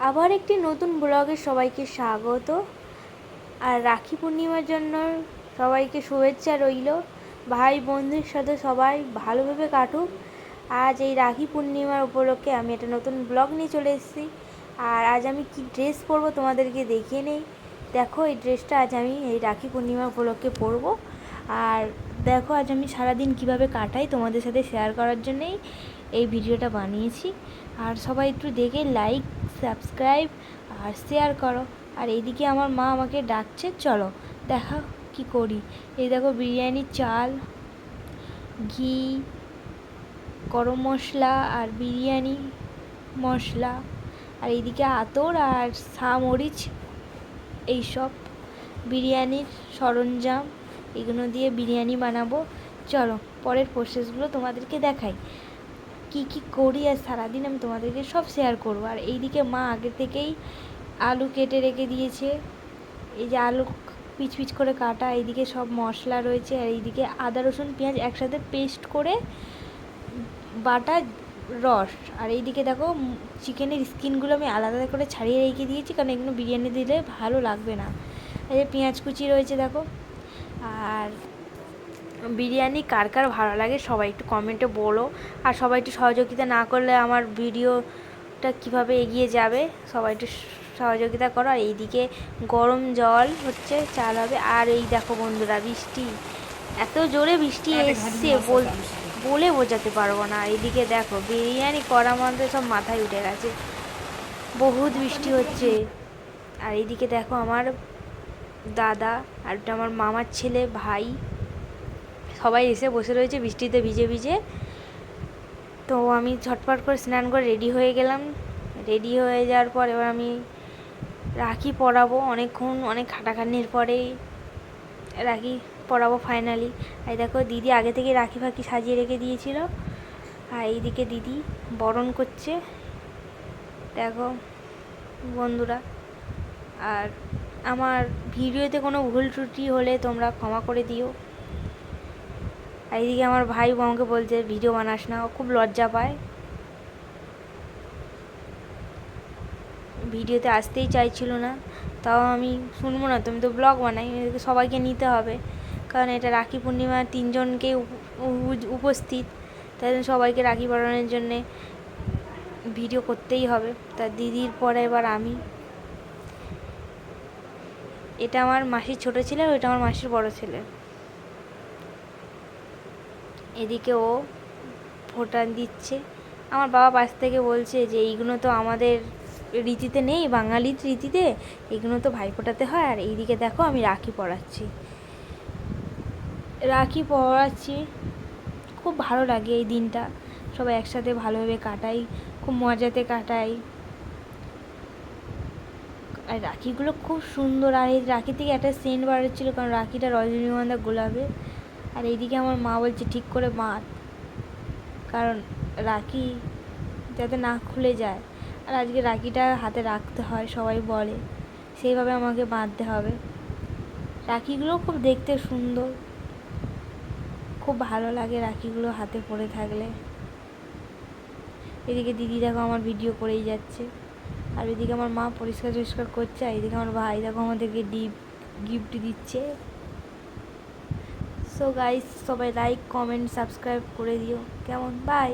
আবার একটি নতুন ব্লগে সবাইকে স্বাগত। আর রাখি পূর্ণিমার জন্য সবাইকে শুভেচ্ছা রইল। ভাই, বন্ধুর সাথে সবাই ভালোভাবে কাটুক। আজ এই রাখি পূর্ণিমার উপলক্ষে আমি একটা নতুন ব্লগ নিয়ে চলে এসেছি। আর আজ আমি কি ড্রেস পরবো তোমাদেরকে দেখিয়ে নেই। দেখো, এই ড্রেসটা আজ আমি এই রাখি পূর্ণিমা উপলক্ষে পরবো। আর দেখো, আজ আমি সারাদিন কীভাবে কাটাই তোমাদের সাথে শেয়ার করার জন্যেই এই ভিডিওটা বানিয়েছি। আর সবাই একটু দেখে লাইক সাবস্ক্রাইব আর শেয়ার করো। আর এইদিকে আমার মা আমাকে ডাকছে, চলো দেখা কি করি। এই দেখো বিরিয়ানির চাল, ঘি, গরম মশলা আর বিরিয়ানি মশলা। আর এইদিকে আতর আর সামরিচ এইসব বিরিয়ানির সরঞ্জাম। এগুলো দিয়ে বিরিয়ানি বানাবো। চলো পরের প্রসেসগুলো তোমাদেরকে দেখাই। কি কি করি আর সারাদিন আমি তোমাদেরকে সব শেয়ার করব। আর এইদিকে মা আগে থেকেই আলু কেটে রেখে দিয়েছে। এই যে আলু পিচ পিচ করে কাটা, এইদিকে সব মশলা রয়েছে। আর এইদিকে আদা, রসুন, পেঁয়াজ একসাথে পেস্ট করে বাটা রস। আর এইদিকে দেখো চিকেনের স্কিনগুলো আমি আলাদা করে ছাড়িয়ে রেখে দিয়েছি, কারণ এগুলো বিরিয়ানি দিলে ভালো লাগবে না। এই যে পেঁয়াজ কুচি রয়েছে, দেখো। বিরিয়ানি কার কার ভালো লাগে সবাই একটু কমেন্টে বলো। আর সবাই একটু সহযোগিতা না করলে আমার ভিডিওটা কীভাবে এগিয়ে যাবে সবাই একটু সহযোগিতা করো। আর এইদিকে গরম জল হচ্ছে চাল হবে। আর এই দেখো বন্ধুরা বৃষ্টি। এত জোরে বৃষ্টি এসছে বল বলে বোঝাতে পারব না। এইদিকে দেখো বিরিয়ানি করা মধ্যে সব মাথায় উঠে গেছে। বহুত বৃষ্টি হচ্ছে। আর এইদিকে দেখো আমার দাদা আর আমার মামার ছেলে ভাই। সবাই এসে বসে রয়েছে, বৃষ্টিতে ভিজে ভিজে। তো আমি ঝটপট করে স্নান করে রেডি হয়ে গেলাম। রেডি হয়ে যাওয়ার পর এবার আমি রাখি পরাবো অনেকক্ষণ, অনেক খাটাখাটনির পরেই রাখি পরাবো ফাইনালি আর দেখো দিদি আগে থেকে রাখি ফাঁকি সাজিয়ে রেখে দিয়েছিল। আর এইদিকে দিদি বরণ করছে। দেখো বন্ধুরা, আর আমার ভিডিওতে কোনো ভুল ত্রুটি হলে তোমরা ক্ষমা করে দিও। আর এইদিকে আমার ভাই আমাকে বলছে, ভিডিও বানাস না। ও খুব লজ্জা পায়। ভিডিওতে আসতেই চাইছিল না। তাও আমি শুনব না, তুমি তো ব্লগ বানাই সবাইকে নিতে হবে। কারণ এটা রাখি পূর্ণিমা তিনজনকে উপস্থিত। তাই জন্য সবাইকে রাখি পরানোর জন্যে ভিডিও করতেই হবে। তার দিদির পরে এবার আমি। এটা আমার মাসির ছোট ছেলে ওইটা আমার মাসির বড় ছেলে। এদিকে ও ফোটা দিচ্ছে। আমার বাবা পাশ থেকে বলছে যে, এইগুলো তো আমাদের রীতিতে নেই, বাঙালির রীতিতে। এগুলো তো ভাই ফোটাতে হয়। আর এইদিকে দেখো, আমি রাখি পড়াচ্ছি রাখি পড়াচ্ছি খুব ভালো লাগে এই দিনটা। সবাই একসাথে ভালোভাবে কাটাই, খুব মজাতে কাটাই। আর রাখিগুলো খুব সুন্দর। আর এই রাখি থেকে একটা সেন্ট বার হচ্ছিল, কারণ রাখিটা রজনীগন্ধা গোলাপে আর এইদিকে আমার মা বলছে, ঠিক করে বাঁধ। কারণ রাখি যাতে না খুলে যায়। আর আজকে রাখিটা হাতে রাখতে হয়, সবাই বলে। সেইভাবে আমাকে বাঁধতে হবে। রাখিগুলো খুব দেখতে সুন্দর। খুব ভালো লাগে রাখিগুলো হাতে পরে থাকলে। এদিকে দিদি দেখো আমার ভিডিও করেই যাচ্ছে। আর এদিকে আমার মা পরিষ্কার টরিষ্কার করছে, আর এদিকে আমার ভাই দেখো আমাদেরকে ডিপ, গিফট দিচ্ছে। সো গাইস সবাই লাইক কমেন্ট সাবস্ক্রাইব করে দিও। কেমন? বাই